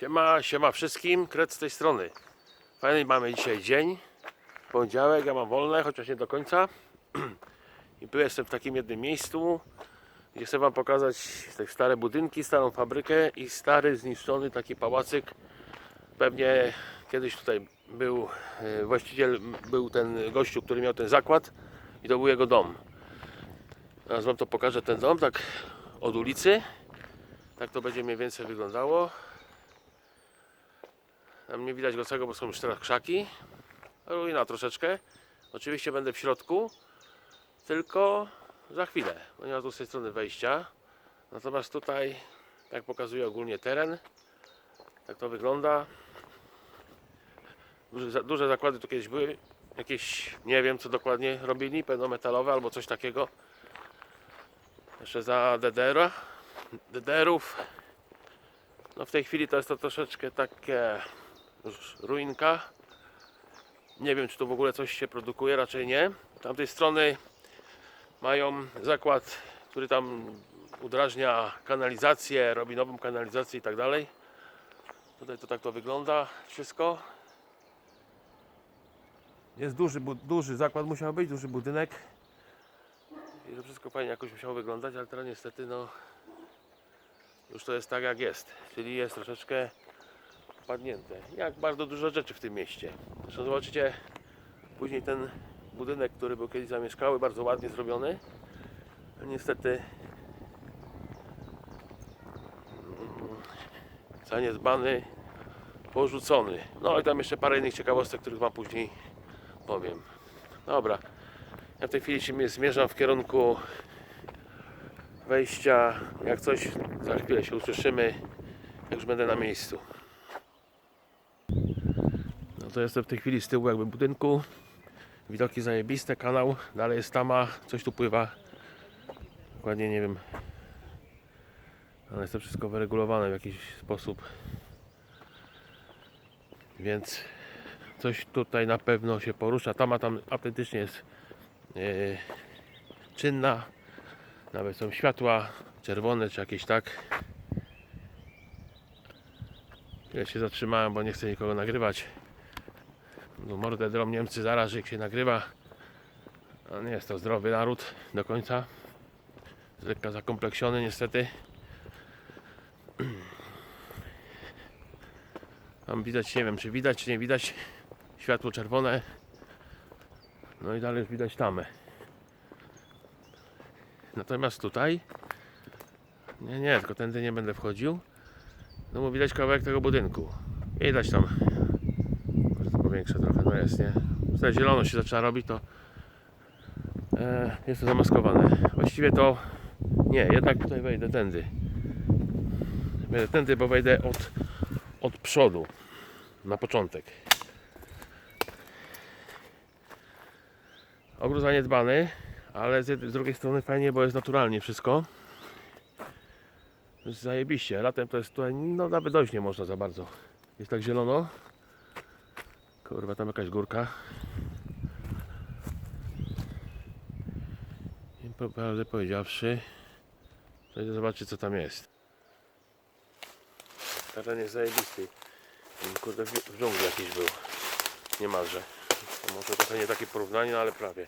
Siema, siema wszystkim, kret z tej strony. Fajny mamy dzisiaj dzień, poniedziałek, ja mam wolne, chociaż nie do końca. I tu jestem w takim jednym miejscu, gdzie chcę Wam pokazać te stare budynki, starą fabrykę i stary, zniszczony taki pałacyk. Pewnie kiedyś tutaj był e, właściciel, był ten gościu, który miał ten zakład i to był jego dom. Teraz Wam to pokażę ten dom, tak od ulicy. Tak to będzie mniej więcej wyglądało. Tam nie widać go całego, bo są już teraz krzaki. Ruina troszeczkę. Oczywiście będę w środku, tylko za chwilę, bo nie ma tu z tej strony wejścia. Natomiast tutaj, tak pokazuje ogólnie teren, tak to wygląda. Duże, duże zakłady tu kiedyś były. Jakieś, nie wiem co dokładnie robili, pewno metalowe albo coś takiego. Jeszcze za DDR-a. DDR-ów. No w tej chwili to jest to troszeczkę takie ruinka. Nie wiem, czy tu w ogóle coś się produkuje, raczej nie. Z tamtej strony mają zakład, który tam udrażnia kanalizację, robi nową kanalizację i tak dalej. Tutaj to tak to wygląda wszystko. Jest duży, duży zakład musiał być, duży budynek. I to wszystko fajnie jakoś musiało wyglądać, ale teraz niestety no już to jest tak jak jest. Czyli jest troszeczkę padnięte. Jak bardzo dużo rzeczy w tym mieście. Zresztą zobaczycie później ten budynek, który był kiedyś zamieszkały, bardzo ładnie zrobiony. A niestety mm, zaniedbany, porzucony. No i tam jeszcze parę innych ciekawostek, których Wam później powiem. Dobra. Ja w tej chwili się zmierzam w kierunku wejścia. Jak coś, za chwilę się usłyszymy, jak już będę na miejscu. To jestem w tej chwili z tyłu jakby budynku. Widoki zajebiste, kanał, dalej jest tama, coś tu pływa. Dokładnie nie wiem. Ale jest to wszystko wyregulowane w jakiś sposób. Więc coś tutaj na pewno się porusza. Tama tam autentycznie jest e, czynna. Nawet są światła czerwone czy jakieś tak. Ja się zatrzymałem, bo nie chcę nikogo nagrywać. No mordę drą Niemcy zaraz, że się nagrywa. A nie jest to zdrowy naród do końca. Jest lekka zakompleksiony niestety. Tam widać, nie wiem czy widać, czy nie widać światło czerwone. No i dalej już widać tamę. Natomiast tutaj nie, nie, tylko tędy nie będę wchodził. No bo widać kawałek tego budynku. Widać tam. Powiększę trochę, no jest, nie? Tutaj zielono się zaczyna robić, to e, jest to zamaskowane. Właściwie to nie, jednak tutaj wejdę tędy. Wejdę tędy, bo wejdę od, od przodu. Na początek. Ogród zaniedbany, ale z, z drugiej strony fajnie, bo jest naturalnie wszystko. Zajebiście. Latem to jest tutaj, no nawet dojść nie można za bardzo. Jest tak zielono. Kurwa, tam jakaś górka. I po- prawdę powiedziawszy, idę zobaczyć co tam jest. Teren jest zajebisty. Kurde, w, dżungli jakiś był. Niemalże. To może trochę nie takie porównanie, no ale prawie.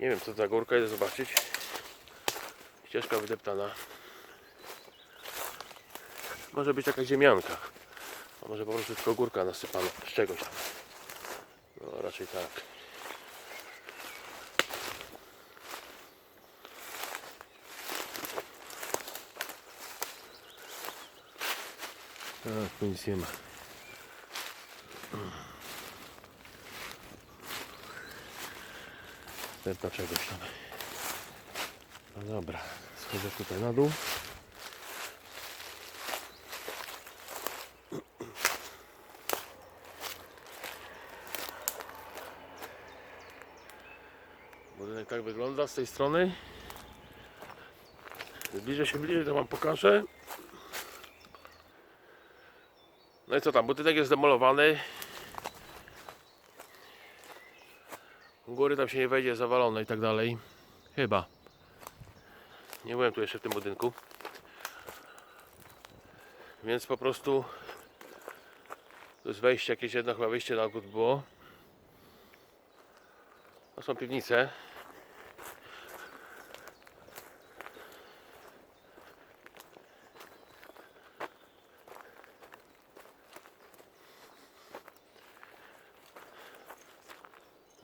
Nie wiem co za górka, idę zobaczyć. Ścieżka wydeptana. Może być jakaś ziemianka. A może po prostu tylko górka nasypana z czegoś tam. No raczej tak. Tak, tu nic nie ma. Stępna czegoś tam. No dobra, schodzę tutaj na dół. Budynek z tej strony. Zbliżę się bliżej, to wam pokażę. No i co tam, budynek jest zdemolowany. U góry tam się nie wejdzie, zawalone i tak dalej. Chyba. Nie byłem tu jeszcze w tym budynku. Więc po prostu to jest wejście, jakieś jedno chyba wyjście na ogród było. To są piwnice.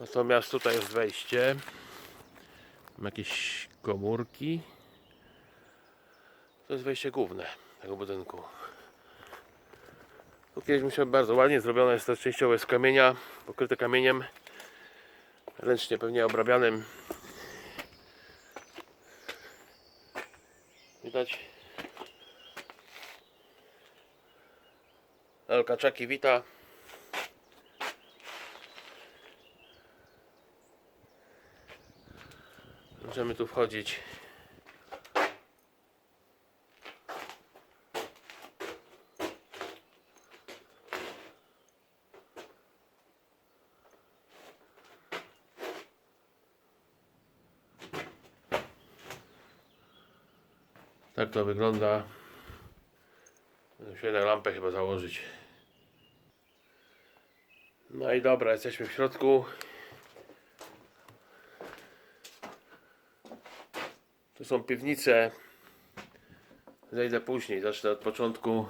Natomiast tutaj jest wejście. Mam jakieś komórki. To jest wejście główne tego budynku. Tu kiedyś musiał bardzo ładnie zrobione jest to częściowo z kamienia, pokryte kamieniem ręcznie pewnie obrabianym. Widać. Elka Czaki wita. Możemy tu wchodzić. Tak to wygląda. Muszę jednak lampę chyba założyć. No i dobra, jesteśmy w środku. Tu są piwnice. Zejdę później, zacznę od początku.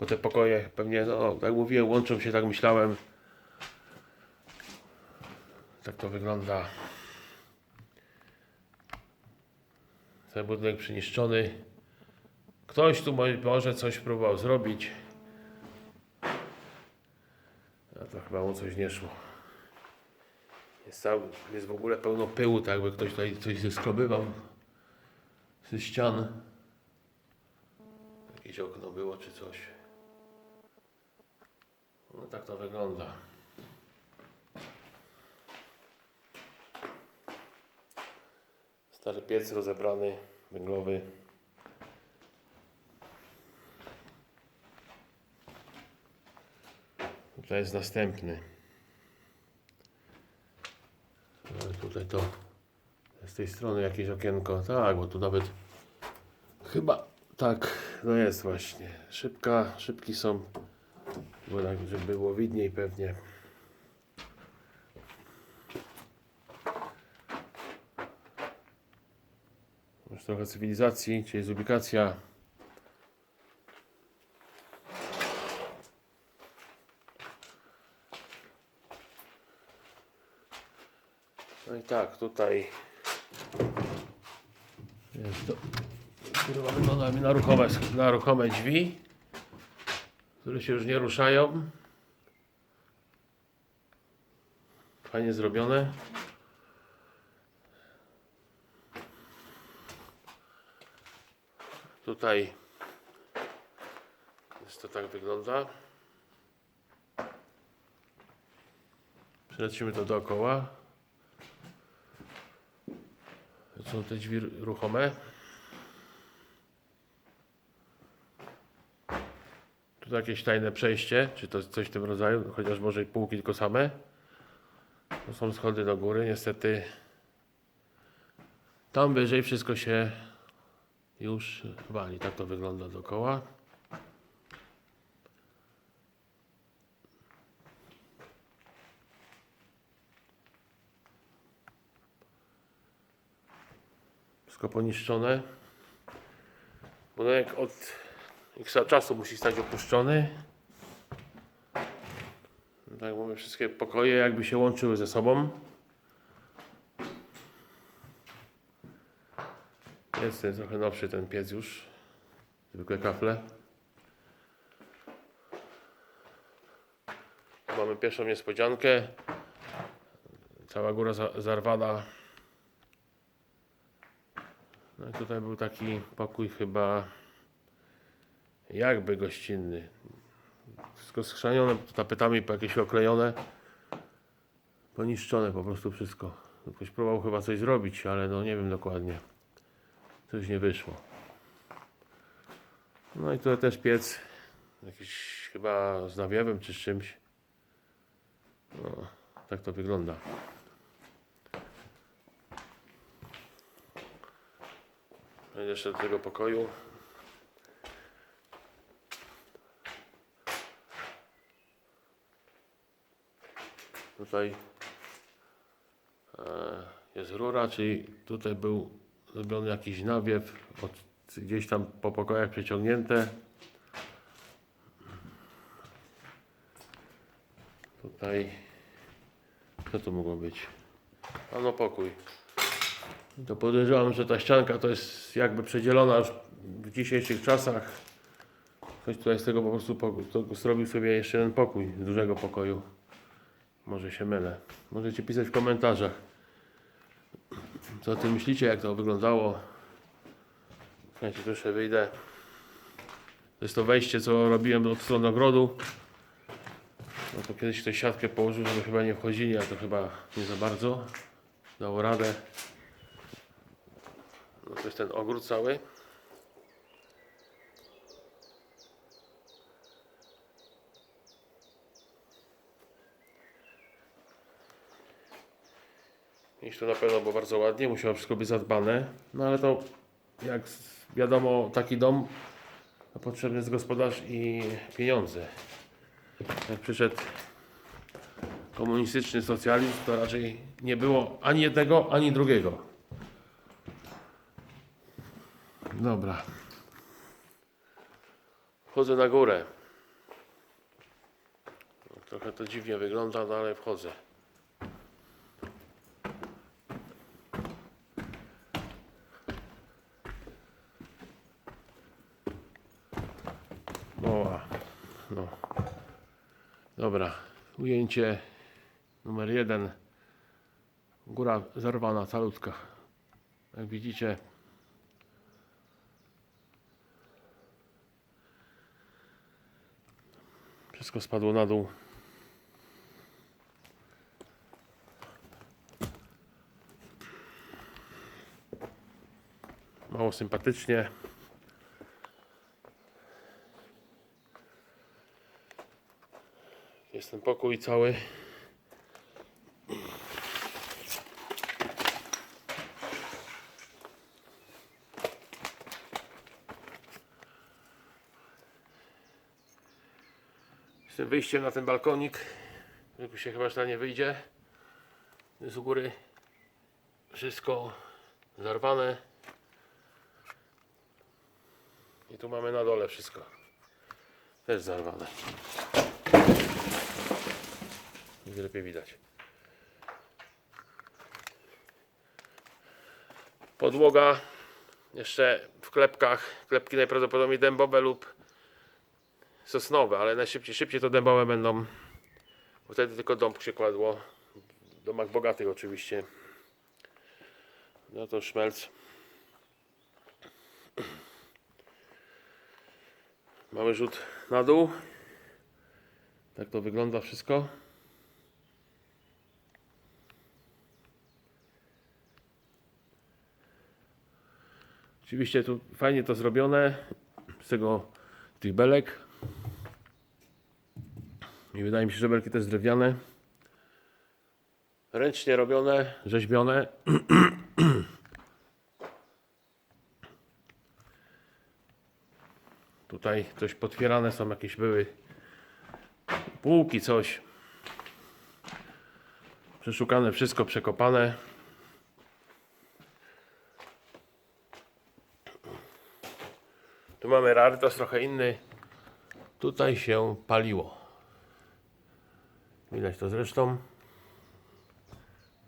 Bo te pokoje pewnie, no, jak mówiłem, łączą się, tak myślałem. Tak to wygląda. Ten budynek przeniszczony. Ktoś tu mo- może coś próbował zrobić. A to chyba mu coś nie szło. Jest, cały, jest w ogóle pełno pyłu, tak jakby ktoś tutaj coś zeskrobywał ze ścian. Jakieś okno było czy coś. No tak to wygląda. Stary piec rozebrany, węglowy. Tutaj jest następny. Ale tutaj to tej strony jakieś okienko. Tak, bo tu nawet chyba tak, no jest właśnie. Szybka, szybki są. Bo tak, żeby było widniej pewnie. Już trochę cywilizacji, czyli jest ubikacja. No i tak, tutaj jest to, kurwa, wygląda mi na ruchome, na ruchome drzwi, które się już nie ruszają. Fajnie zrobione. Tutaj jest to tak wygląda. Przelecimy to dookoła. Są te drzwi ruchome. Tu jakieś tajne przejście, czy to coś w tym rodzaju, chociaż może i półki tylko same. To są schody do góry, niestety. Tam wyżej wszystko się już wali. Tak to wygląda dookoła. Wszystko poniszczone. Budynek od x czasu musi stać opuszczony. Tak jak mówię, wszystkie pokoje jakby się łączyły ze sobą. Jest ten trochę nowszy ten piec już. Zwykłe kafle. Mamy pierwszą niespodziankę. Cała góra za, zarwana. No i tutaj był taki pokój chyba jakby gościnny. Wszystko schrzanione tapetami po jakieś oklejone. Poniszczone po prostu wszystko. Ktoś próbował chyba coś zrobić, ale no nie wiem dokładnie. Coś nie wyszło. No i tutaj też piec. Jakiś chyba z nawiewem czy z czymś. No, tak to wygląda. jeszcze do tego pokoju. Tutaj e, jest rura, czyli tutaj był zrobiony jakiś nawiew, od, gdzieś tam po pokojach przeciągnięte. Tutaj, co to mogło być? Ano pokój. To że ta ścianka to jest jakby przedzielona w dzisiejszych czasach. Ktoś tutaj z tego po prostu to zrobił sobie jeszcze jeden pokój z dużego pokoju. Może się mylę. Możecie pisać w komentarzach. Co o tym myślicie, jak to wyglądało? Słuchajcie, tu jeszcze wyjdę. To jest to wejście, co robiłem od strony ogrodu. No to kiedyś ktoś siatkę położył, żeby chyba nie wchodzili, ale to chyba nie za bardzo. Dało radę. No to jest ten ogród cały. Iż to na pewno było bardzo ładnie, musiało wszystko być zadbane. No ale to jak wiadomo, taki dom potrzebny jest gospodarz i pieniądze. Jak przyszedł komunistyczny socjalizm, to raczej nie było ani jednego, ani drugiego. Dobra. Wchodzę na górę. Trochę to dziwnie wygląda, no ale wchodzę. O, no. Dobra. Ujęcie numer jeden. Góra zerwana, calutka. Jak widzicie, wszystko spadło na dół. Mało sympatycznie. Jest ten pokój cały. Wyjściem na ten balkonik. Tu się chyba nie wyjdzie. Z góry wszystko zarwane. I tu mamy na dole wszystko. Też zarwane. Będzie lepiej widać. Podłoga jeszcze w klepkach. Klepki najprawdopodobniej dębowe lub sosnowe, ale najszybciej szybciej to dębowe będą. Bo wtedy tylko dąb się kładło. W domach bogatych oczywiście. No to szmelc. Mały rzut na dół. Tak to wygląda wszystko. Oczywiście tu fajnie to zrobione z tego tych belek. I wydaje mi się, że belki też drewniane. Ręcznie robione, rzeźbione. Tutaj coś potwierane są, jakieś były półki, coś. Przeszukane wszystko, przekopane. Tu mamy rarytas trochę inny. Tutaj się paliło. Widać to zresztą.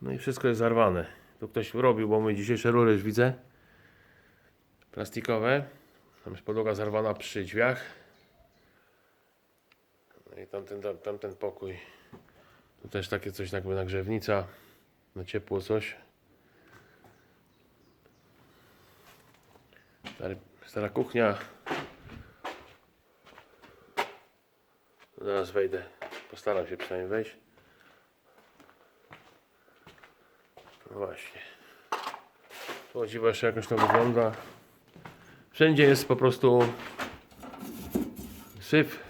No i wszystko jest zarwane. Tu ktoś robił, bo my dzisiejsze rury już widzę. Plastikowe. Tam jest podłoga zarwana przy drzwiach. No i tamten, tam- tamten pokój. Tu też takie coś jakby nagrzewnica. Na ciepło coś. Stary, stara kuchnia. Zaraz wejdę. Postaram się przynajmniej wejść. No właśnie. Tu dziwo jakoś to wygląda. Wszędzie jest po prostu syf.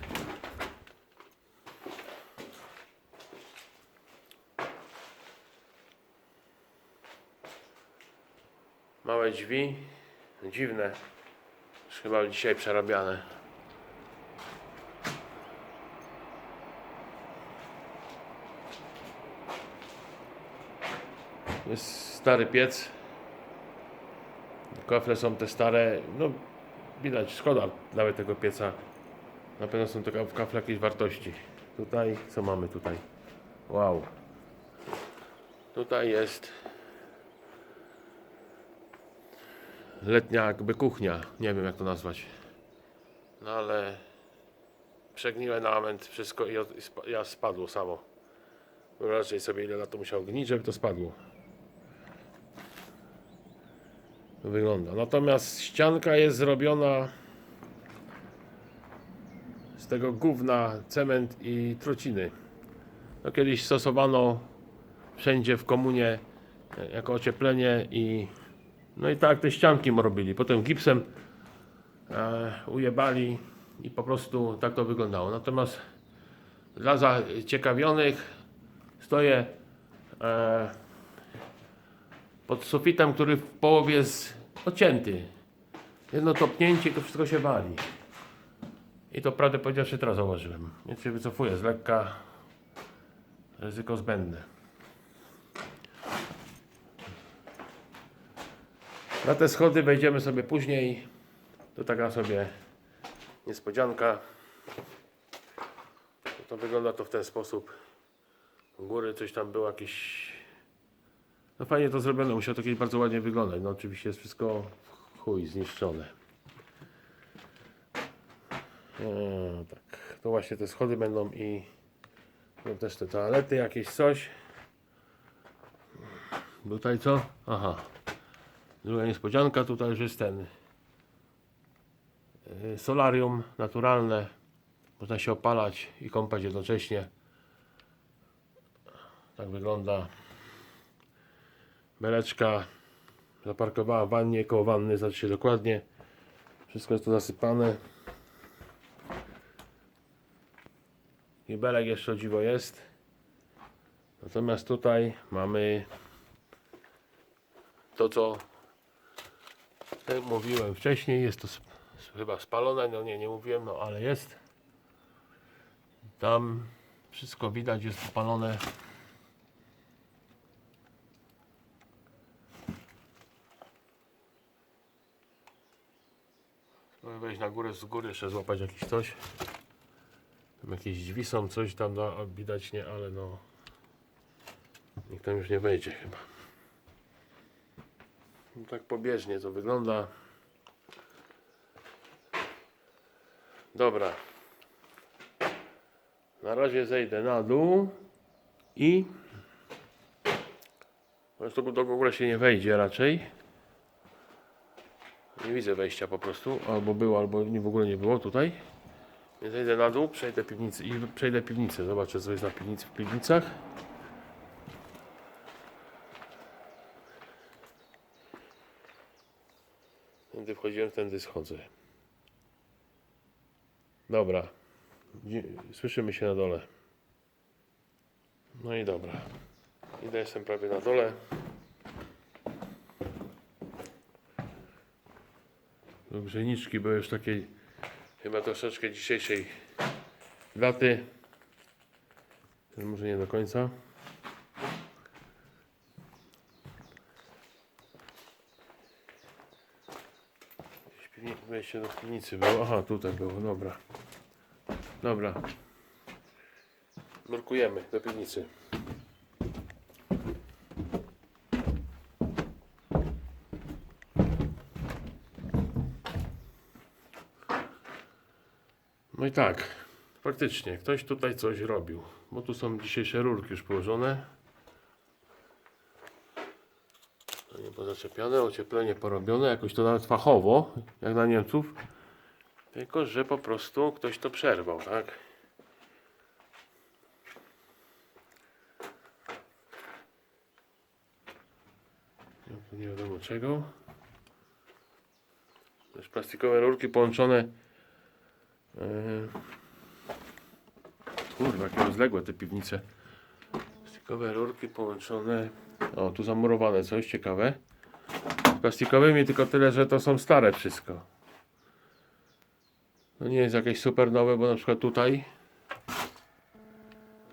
Małe drzwi. Dziwne. Już chyba dzisiaj przerabiane. Jest stary piec. Kafle są te stare. No widać, szkoda nawet tego pieca. Na pewno są to ka- kafle jakiejś wartości. Tutaj, co mamy tutaj? Wow. Tutaj jest letnia jakby kuchnia. Nie wiem jak to nazwać. No ale przegniłe na moment wszystko i ja spadło samo. Wyobraźcie sobie ile lat to musiało gnić, żeby to spadło. To wygląda. Natomiast ścianka jest zrobiona z tego gówna, cement i truciny. No kiedyś stosowano wszędzie w komunie e, jako ocieplenie i no i tak te ścianki robili. Potem gipsem e, ujebali i po prostu tak to wyglądało. Natomiast dla zaciekawionych stoję e, pod sufitem, który w połowie jest odcięty. Jedno topnięcie to wszystko się wali. I to prawdę powiedziawszy teraz zauważyłem. Więc się wycofuję z lekka. Ryzyko zbędne. Na te schody wejdziemy sobie później. To taka sobie niespodzianka. To wygląda to w ten sposób. U góry coś tam było jakieś. No fajnie to zrobione, musiało to kiedyś bardzo ładnie wyglądać. No oczywiście jest wszystko chuj zniszczone. Eee, tak, to właśnie te schody będą i no też te toalety, jakieś coś. Tutaj co? Aha. Druga niespodzianka, tutaj już jest ten yy, solarium naturalne. Można się opalać i kąpać jednocześnie. Tak wygląda. Beleczka zaparkowała w wannie, koło wanny, znaczy się dokładnie. Wszystko jest tu zasypane. I belek jeszcze o dziwo jest. Natomiast tutaj mamy to, co mówiłem wcześniej. Jest to chyba spalone. No nie, nie mówiłem, no ale jest. Tam wszystko widać, jest spalone. Wejść na górę, z góry jeszcze złapać jakieś coś. Tam jakieś drzwi są, coś tam da, widać nie, ale no nikt tam już nie wejdzie chyba. No tak pobieżnie to wygląda. Dobra. Na razie zejdę na dół i tu do ogóle się nie wejdzie raczej. Nie widzę wejścia po prostu. Albo było, albo nie, w ogóle nie było tutaj. Więc zejdę na dół, przejdę piwnicę i przejdę piwnicę. Zobaczę co jest na piwnicy w piwnicach. Tędy wchodziłem, tędy schodzę. Dobra. Słyszymy się na dole. No i dobra. Idę, jestem prawie na dole. Do grzejniczki były już takiej chyba troszeczkę dzisiejszej daty. Może nie do końca. Wejście do piwnicy było. Aha, tutaj było, dobra. Dobra. Nurkujemy do piwnicy. I tak, faktycznie, ktoś tutaj coś robił, bo tu są dzisiejsze rurki już położone. Nie pozaczepione, ocieplenie porobione, jakoś to nawet fachowo, jak dla Niemców. Tylko, że po prostu ktoś to przerwał, tak? No nie wiadomo czego. Też plastikowe rurki połączone Kurwa, jakie rozległe te piwnice. Plastikowe rurki połączone. O, tu zamurowane coś ciekawe. Plastikowymi tylko tyle, że to są stare wszystko. No nie jest jakieś super nowe, bo na przykład tutaj.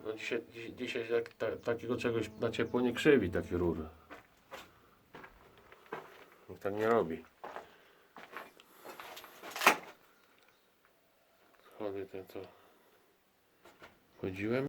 No dzisiaj, dzisiaj tak, ta, takiego czegoś na ciepło nie krzywi, takie rury. Bo tak nie robi. Te co chodziłem.